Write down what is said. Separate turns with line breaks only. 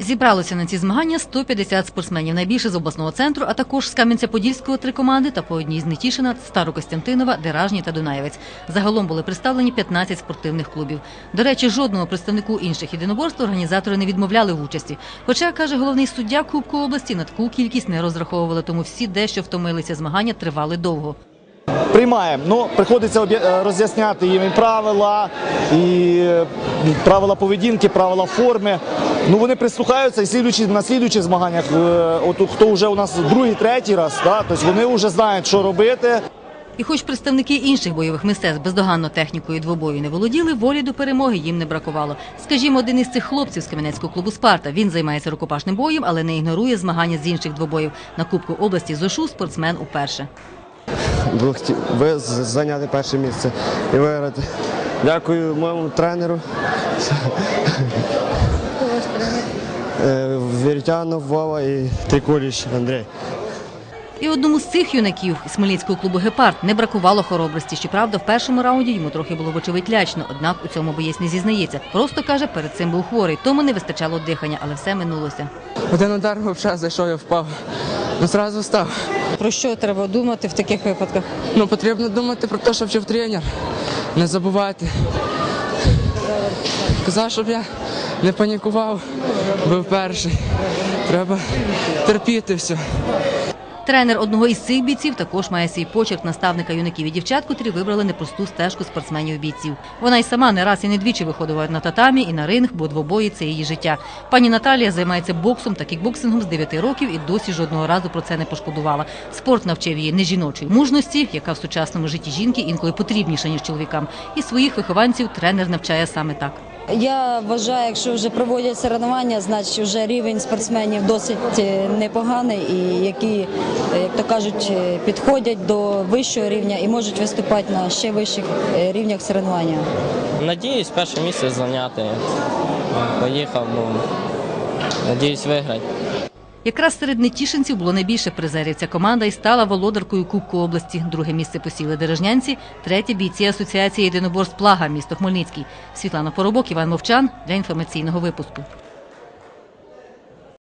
Зібралося на ці змагання 150 спортсменів, найбільше з обласного центру, а також з Кам'янця-Подільського три команди та по одній з Нетішина, Старокостянтинова, Деражні та Дунаєвець. Загалом були представлені 15 спортивних клубів. До речі, жодному представнику інших єдиноборств організатори не відмовляли в участі. Хоча, каже головний суддя Кубку області, на таку кількість не розраховували, тому всі дещо втомилися. Змагання тривали довго.
Приймаємо. Ну, приходиться е, роз'ясняти їм і правила, і е, правила поведінки, правила форми. Ну, вони прислухаються і слідуючі, на слідуючих змаганнях, е, от хто вже у нас другий, третій раз, да, тобто вони вже знають, що робити.
І хоч представники інших бойових мистецтв бездоганно технікою двобою не володіли, волі до перемоги їм не бракувало. Скажімо, один із цих хлопців з Кам'янецького клубу Спарта. Він займається рукопашним боєм, але не ігнорує змагання з інших двобоїв. На Кубку області ЗОШУ спортсмен уперше.
Ви зайняти перше місце і виграти. Дякую моєму тренеру. Е, Віртянов Вова і Трикуліч Андрій.
І одному з цих юнаків із Хмельницького клубу Гепард не бракувало хоробрості. Щоправда, в першому раунді йому трохи було вочевидь лячно. Однак у цьому боєць не зізнається. Просто каже, перед цим був хворий, тому не вистачало дихання, але все минулося.
Один удар взагалі зайшов, я впав. Ну, зразу встав.
Про що треба думати в таких випадках?
Ну, потрібно думати про те, що вчив тренер. Не забувати. Казав, щоб я не панікував, був перший. Треба терпіти все.
Тренер одного із цих бійців також має свій почерк наставника юнаків і дівчат, котрі вибрали непросту стежку спортсменів-бійців. Вона й сама не раз і не двічі виходила на татамі і на ринг, бо двобої це її життя. Пані Наталія займається боксом та кікбоксингом з 9 років і досі жодного разу про це не пошкодувала. Спорт навчив її не жіночої мужності, яка в сучасному житті жінки інколи потрібніша ніж чоловікам. І своїх вихованців тренер навчає саме так.
Я вважаю, якщо вже проводять соревнування, значить вже рівень спортсменів досить е, непоганий і які, е, як то кажуть, е, підходять до вищого рівня і можуть виступати на ще вищих рівнях соревнування.
Надіюсь, перше місце зайняти. Поїхав, бо надіюсь виграти.
Якраз серед нетішинців було найбільше призерів. Ця команда і стала володаркою Кубку області. Друге місце посіли дережнянці, третє бійці асоціації єдиноборств Плага, місто Хмельницький. Світлана Поробок, Іван Мовчан для інформаційного випуску.